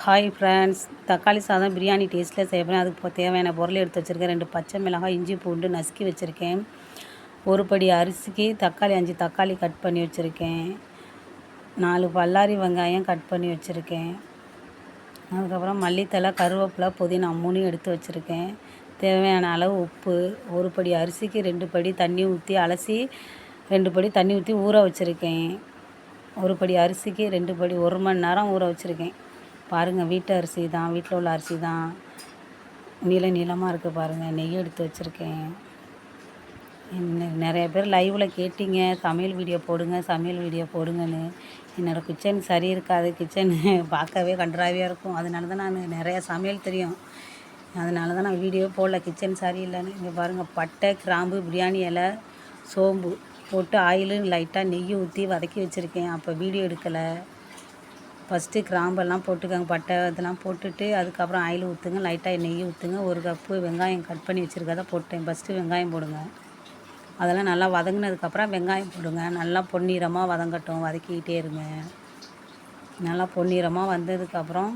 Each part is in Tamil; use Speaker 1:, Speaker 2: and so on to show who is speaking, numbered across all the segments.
Speaker 1: ஹாய் ஃப்ரெண்ட்ஸ் தக்காளி சாதம் பிரியாணி டேஸ்ட்டில் செய்வேன். அதுக்கு தேவையான பொருள் எடுத்து வச்சுருக்கேன். ரெண்டு பச்சை மிளகாய் இஞ்சி பூண்டு நசுக்கி வச்சுருக்கேன். ஒரு படி அரிசிக்கு தக்காளி அஞ்சு தக்காளி கட் பண்ணி வச்சுருக்கேன். நாலு பல்லாரி வெங்காயம் கட் பண்ணி வச்சுருக்கேன். அதுக்கப்புறம் மல்லித்தழை கருவேப்பிலை புதினா மூணையும் எடுத்து வச்சுருக்கேன். தேவையான அளவு உப்பு ஒரு படி அரிசிக்கு ரெண்டு படி தண்ணி ஊற்றி அலசி ரெண்டு படி தண்ணி ஊற்றி ஊற வச்சுருக்கேன். ஒரு படி அரிசிக்கு ரெண்டு படி ஒரு மணி நேரம் ஊற வச்சுருக்கேன். பாருங்கள் வீட்டு அரிசி தான் வீட்டில் உள்ள அரிசி தான். நீள நீளமாக இருக்குது பாருங்கள் நெய் எடுத்து வச்சுருக்கேன். நிறைய பேர் லைவில் கேட்டிங்க சமையல் வீடியோ போடுங்க சமையல் வீடியோ போடுங்கன்னு. என்னோடய கிச்சன் சரி இருக்காது கிச்சன் பார்க்கவே கன்றாவே இருக்கும். அதனால தான் நான் நிறையா சமையல் தெரியும். அதனால தான் நான் வீடியோ போடல கிச்சன் சரியில்லைன்னு இங்கே பாருங்கள் பட்டை கிராம்பு பிரியாணி இலை சோம்பு போட்டு ஆயிலு லைட்டாக நெய் ஊற்றி வதக்கி வச்சுருக்கேன். அப்போ வீடியோ எடுக்கலை. ஃபஸ்ட்டு கிராம்பெல்லாம் போட்டுக்கோங்க பட்டை இதெல்லாம் போட்டுட்டு அதுக்கப்புறம் ஆயில் ஊற்றுங்க லைட்டாக நெய் ஊற்றுங்க ஒரு கப்பு வெங்காயம் கட் பண்ணி வச்சுருக்கதை போட்டேன். ஃபஸ்ட்டு வெங்காயம் போடுங்க. அதெல்லாம் நல்லா வதங்கினதுக்கப்புறம் வெங்காயம் போடுங்க. நல்லா பொன்னிறமாக வதங்கட்டும் வதக்கிக்கிட்டே இருங்க. நல்லா பொன்னிறமாக வந்ததுக்கப்புறம்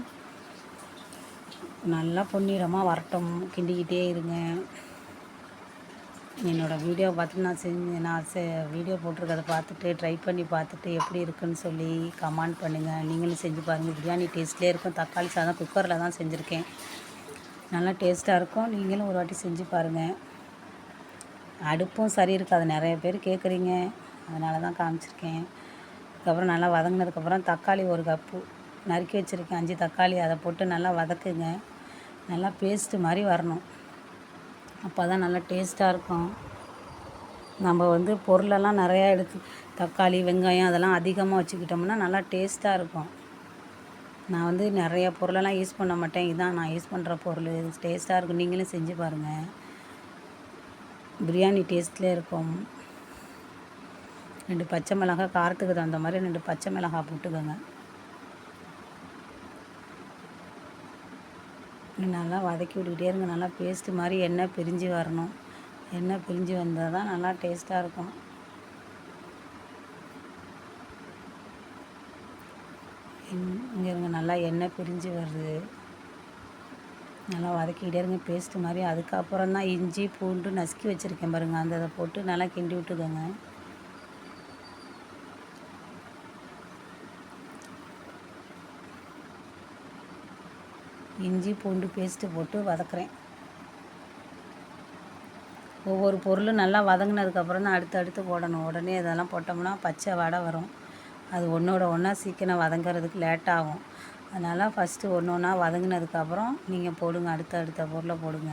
Speaker 1: நல்லா பொன்னிறமாக வரட்டும் கிண்டிக்கிட்டே இருங்க. என்னோடய வீடியோ பார்த்து நான் செஞ்சு நான் செ வீடியோ போட்டிருக்கதை பார்த்துட்டு ட்ரை பண்ணி பார்த்துட்டு எப்படி இருக்குன்னு சொல்லி கமெண்ட் பண்ணுங்கள் நீங்களும் செஞ்சு பாருங்கள் பிரியாணி டேஸ்ட்லேயே இருக்கும். தக்காளி சாதம் குக்கரில் தான் செஞ்சுருக்கேன். நல்லா டேஸ்ட்டாக இருக்கும். நீங்களும் ஒரு வாட்டி செஞ்சு பாருங்கள் அடுப்பும் சரி இருக்காது. நிறைய பேர் கேட்குறீங்க அதனால தான் காமிச்சிருக்கேன். அதுக்கப்புறம் நல்லா வதங்கினதுக்கப்புறம் தக்காளி ஒரு கப்பு நறுக்கி வச்சுருக்கேன். அஞ்சு தக்காளி அதை போட்டு நல்லா வதக்குங்க. நல்லா பேஸ்ட்டு மாதிரி வரணும். அப்போ தான் நல்லா டேஸ்ட்டாக இருக்கும். நம்ம வந்து பொருளெல்லாம் நிறையா எடுத்து தக்காளி வெங்காயம் அதெல்லாம் அதிகமாக வச்சுக்கிட்டோம்னா நல்லா டேஸ்ட்டாக இருக்கும். நான் வந்து நிறைய பொருளெல்லாம் யூஸ் பண்ண மாட்டேன். இதான் நான் யூஸ் பண்ணுற பொருள். டேஸ்ட்டாக இருக்கும். நீங்களும் செஞ்சு பாருங்கள் பிரியாணி டேஸ்ட்லேயே இருக்கும். ரெண்டு பச்சை மிளகாய் காரத்துக்கு தகுந்த மாதிரி ரெண்டு பச்சை மிளகாய் போட்டுக்கோங்க. நல்லா வதக்கி விட்டுக்கிட்டே இருங்க. நல்லா பேஸ்ட்டு மாதிரி எண்ணெய் பிரிஞ்சு வரணும். எண்ணெய் பிரிஞ்சு வந்தால் தான் நல்லா டேஸ்ட்டாக இருக்கும். இங்கே இருங்க. நல்லா எண்ணெய் பிரிஞ்சு வருது. நல்லா வதக்கிக்கிட்டே இருங்க. பேஸ்ட்டு மாதிரி. அதுக்கப்புறம் தான் இஞ்சி பூண்டு நசுக்கி வச்சுருக்கேன் பாருங்கள் அந்த இதை போட்டு நல்லா கிண்டி விட்டுக்கோங்க. இஞ்சி பூண்டு பேஸ்ட்டு போட்டு வதக்குறேன். ஒவ்வொரு பொருளும் நல்லா வதங்கினதுக்கப்புறம் தான் அடுத்து அடுத்து போடணும். உடனே இதெல்லாம் போட்டோம்னா பச்சை வடை வரும். அது ஒன்றோட ஒன்றா சீக்கிரம் வதங்கிறதுக்கு லேட்டாகும் அதனால் ஃபஸ்ட்டு ஒன்று ஒன்றா வதங்கினதுக்கப்புறம் நீங்கள் போடுங்க. அடுத்த அடுத்த பொருளை போடுங்க.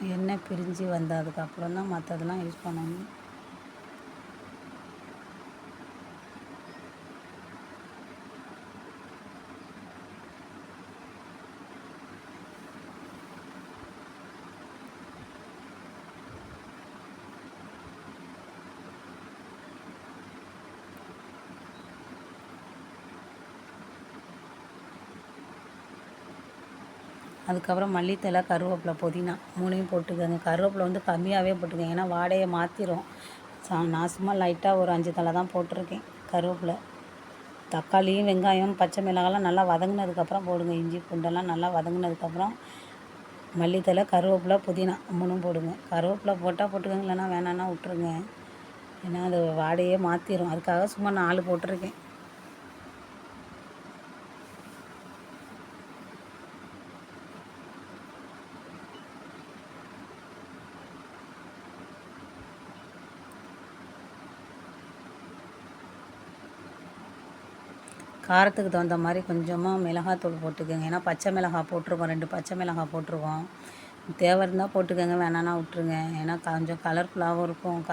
Speaker 1: எண்ணெய் பிரிஞ்சு வந்ததுக்கப்புறம் தான் மற்றதெல்லாம் யூஸ் பண்ணணும். அதுக்கப்புறம் மல்லித்தலை கருவேப்பிலை புதினா மூணையும் போட்டுக்கோங்க. கருவேப்பிலை வந்து கம்மியாகவே போட்டுக்கோங்க. ஏன்னா வாடையை மாற்றிடும் சா நான் சும்மா லைட்டாக ஒரு அஞ்சு தலை தான் போட்டிருக்கேன் கருவேப்பிலை. தக்காளியும் வெங்காயம் பச்சை மிளகாலாம் நல்லா வதங்கினதுக்கப்புறம் போடுங்க. இஞ்சி பூண்டெல்லாம் நல்லா வதங்கினதுக்கப்புறம் மல்லித்தலை கருவேப்பிலை புதினா மூணும் போடுங்க. கருவேப்பிலை போட்டால் போட்டுக்கோங்க. இல்லைன்னா வேணான்னா விட்ருங்க ஏன்னா அது வாடையே மாற்றிடும் அதுக்காக சும்மா நாலு போட்டிருக்கேன். காரத்துக்கு தகுந்த மாதிரி கொஞ்சமாக மிளகாத்தூள் போட்டுக்கோங்க. ஏன்னா பச்சை மிளகாய் போட்டிருக்கோம். ரெண்டு பச்சை மிளகாய் போட்டிருக்கோம். தேவை இருந்தால் போட்டுக்கோங்க. வேணான்னா விட்ருங்க ஏன்னா கொஞ்சம் கலர்ஃபுல்லாகவும் இருக்கும். க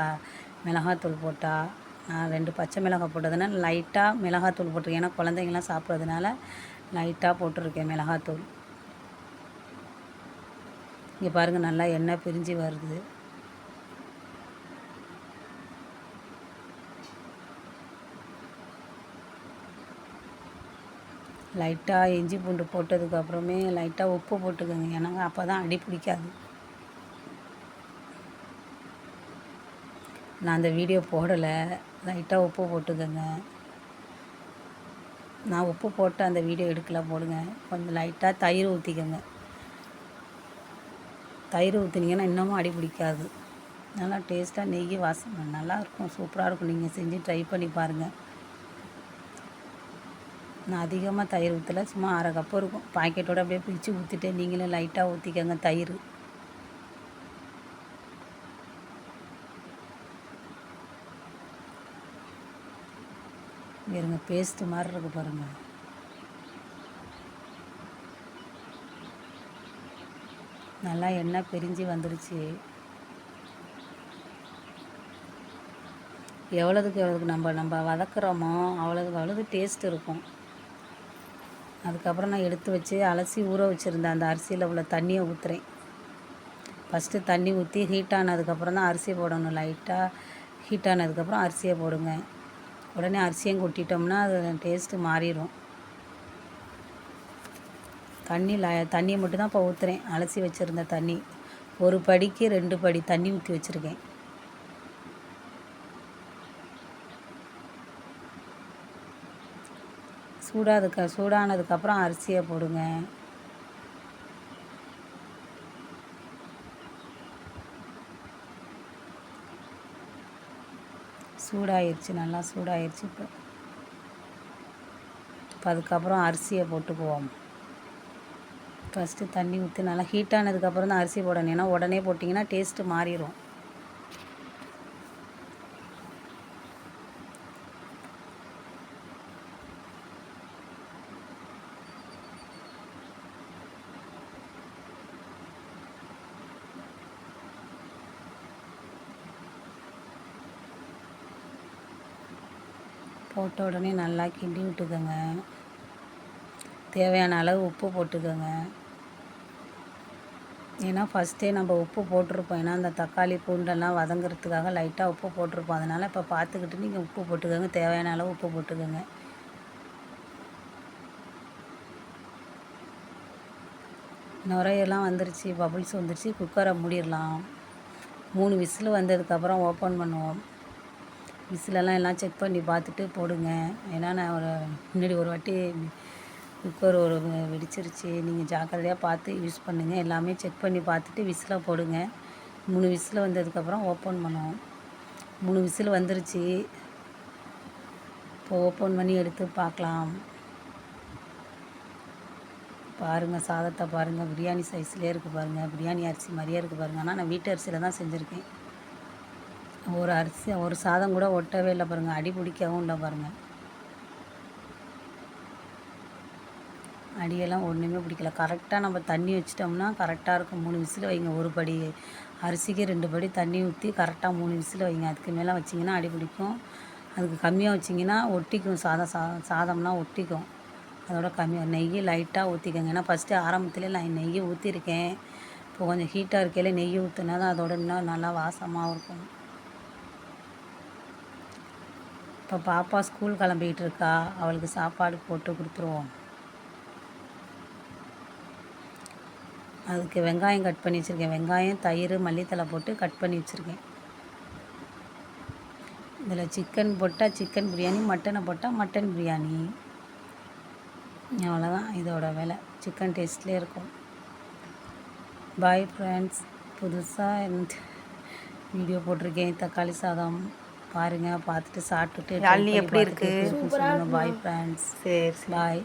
Speaker 1: மிளகாத்தூள் போட்டால் நான் ரெண்டு பச்சை மிளகாய் போட்டதுனால லைட்டாக மிளகாத்தூள் போட்டிருக்கேன். ஏன்னா குழந்தைங்களாம் சாப்பிட்றதுனால லைட்டாக போட்டிருக்கேன் மிளகாத்தூள். இங்கே பாருங்கள் நல்லா எண்ணெய் பிரிஞ்சு வருது. லைட்டாக இஞ்சி பூண்டு போட்டதுக்கப்புறமே லைட்டாக உப்பு போட்டுக்கோங்க. ஏன்னா அப்போ தான் அடி பிடிக்காது. நான் அந்த வீடியோ போடலை. லைட்டாக உப்பு போட்டுக்கோங்க. நான் உப்பு போட்டு அந்த வீடியோ எடுக்கல போடுங்க. கொஞ்சம் லைட்டாக தயிர் ஊற்றிக்கோங்க தயிர் ஊற்றினீங்கன்னா இன்னமும் அடி பிடிக்காது. நல்லா டேஸ்ட்டாக நெய் வாசனை நல்லாயிருக்கும் சூப்பராக இருக்கும். நீங்கள் செஞ்சு ட்ரை பண்ணி பாருங்கள் நான் அதிகமாக தயிர் ஊற்றல சும்மா அரை கப்பு இருக்கும். பாக்கெட்டோட அப்படியே பிரித்து ஊற்றிட்டு நீங்களும் லைட்டாக ஊற்றிக்கோங்க தயிர். இருங்க பேஸ்ட்டு மாதிரி இருக்கு பாருங்கள் நல்லா எண்ணெய் பிரிஞ்சு வந்துடுச்சு எவ்வளோதுக்கு எவ்வளோதுக்கு நம்ம நம்ம வதக்குறோமோ அவ்வளோதுக்கு அவ்வளோது டேஸ்ட் இருக்கும். அதுக்கப்புறம் நான் எடுத்து வச்சு அலசி ஊற வச்சுருந்தேன் அந்த அரிசியில் உள்ள தண்ணியை ஊற்றுறேன் ஃபஸ்ட்டு தண்ணி ஊற்றி ஹீட் ஆனதுக்கப்புறம் தான் அரிசி போடணும். லைட்டாக ஹீட் ஆனதுக்கப்புறம் அரிசியை போடுங்க. உடனே அரிசியும் கொட்டிட்டோம்னா அது டேஸ்ட்டு மாறிடும். தண்ணி ல தண்ணியை மட்டும்தான் இப்போ ஊற்றுறேன் அலசி வச்சுருந்த தண்ணி. ஒரு படிக்கு ரெண்டு படி தண்ணி ஊற்றி வச்சுருக்கேன். சூடாதுக்கு சூடானதுக்கப்புறம் அரிசியை போடுங்க. சூடாயிருச்சு நல்லா சூடாயிருச்சு இப்போ. இப்போ அதுக்கப்புறம் அரிசியை போட்டுக்குவோம். ஃபஸ்ட்டு தண்ணி ஊற்றி நல்லா ஹீட் ஆனதுக்கப்புறம் தான் அரிசி போடணும். ஏன்னா உடனே போட்டிங்கன்னா டேஸ்ட்டு மாறிடும். போட்ட உடனே நல்லா கிண்டி விட்டுக்கோங்க. தேவையான அளவு உப்பு போட்டுக்கோங்க. ஏன்னா ஃபஸ்ட்டே நம்ம உப்பு போட்டிருப்போம். ஏன்னா அந்த தக்காளி பூண்டெல்லாம் வதங்குறதுக்காக லைட்டாக உப்பு போட்டிருப்போம். அதனால் இப்போ பார்த்துக்கிட்டு நீங்கள் உப்பு போட்டுக்கோங்க. தேவையான அளவு உப்பு போட்டுக்கோங்க. நுரையெல்லாம் வந்துருச்சு பபுள்ஸ் வந்துருச்சு குக்கரை மூடிடலாம். மூணு விசில் வந்ததுக்கப்புறம் ஓப்பன் பண்ணுவோம். விசிலெல்லாம் எல்லாம் செக் பண்ணி பார்த்துட்டு போடுங்க. ஏன்னா நான் ஒரு முன்னாடி ஒரு வாட்டி குக்கர் ஒரு வெடிச்சிருச்சு. நீங்கள் ஜாக்கிரதையாக பார்த்து யூஸ் பண்ணுங்கள் எல்லாமே செக் பண்ணி பார்த்துட்டு விசிலை போடுங்க. மூணு விசில் வந்ததுக்கப்புறம் ஓப்பன் பண்ணுவோம். மூணு விசில் வந்துருச்சு. இப்போ ஓப்பன் பண்ணி எடுத்து பார்க்கலாம். பாருங்கள் சாதத்தை பாருங்கள் பிரியாணி சைஸ்லேயே இருக்குது பாருங்கள் பிரியாணி அரிசி மாதிரியே இருக்குது பாருங்கள் ஆனால் நான் வீட்டு அரிசியில் தான் செஞ்சுருக்கேன். ஒரு அரிசி ஒரு சாதம் கூட ஒட்டவே இல்லை பாருங்கள் அடி பிடிக்கவும் இல்லை பாருங்கள் அடியெல்லாம் ஒன்றுமே பிடிக்கல. கரெக்டாக நம்ம தண்ணி வச்சிட்டோம்னா கரெக்டாக இருக்கும். மூணு விசில் வைங்க. ஒரு படி அரிசிக்கு ரெண்டு படி தண்ணி ஊற்றி கரெக்டாக மூணு விசில் வைங்க. அதுக்கு மேலே வச்சிங்கன்னா அடி பிடிக்கும். அதுக்கு கம்மியாக வச்சிங்கன்னா ஒட்டிக்கும். சாதம் சா சாதம்னா ஒட்டிக்கும். அதோட கம்மியாக நெய் லைட்டாக ஊற்றிக்கோங்க ஏன்னா ஃபஸ்ட்டு ஆரம்பத்தில் நான் நெய் ஊற்றிருக்கேன் இப்போ கொஞ்சம் ஹீட்டாக இருக்கையில் நெய் ஊற்றினா தான் அதோட இன்னும் நல்லா வாசமாகவும் இருக்கும். இப்போ பாப்பா ஸ்கூல் கிளம்பிக்கிட்டு இருக்கா அவளுக்கு சாப்பாடு போட்டு கொடுத்துருவோம். அதுக்கு வெங்காயம் கட் பண்ணி வச்சுருக்கேன். வெங்காயம் தயிர் மல்லித்தலை போட்டு கட் பண்ணி வச்சுருக்கேன். இதில் சிக்கன் போட்டால் சிக்கன் பிரியாணி மட்டனை போட்டால் மட்டன் பிரியாணி. அவ்வளோதான் இதோட விலை. சிக்கன் டேஸ்ட்லேயே இருக்கும். பாய் ஃப்ரெண்ட்ஸ் புதுசாக வீடியோ போட்டிருக்கேன். தக்காளி சாதம். பாருங்கள் பார்த்துட்டு சாப்பிட்டுட்டு
Speaker 2: யாழினி எப்படி இருக்கு?
Speaker 1: பாய் ஃப்ரெண்ட்ஸ்
Speaker 2: சரி
Speaker 1: பாய்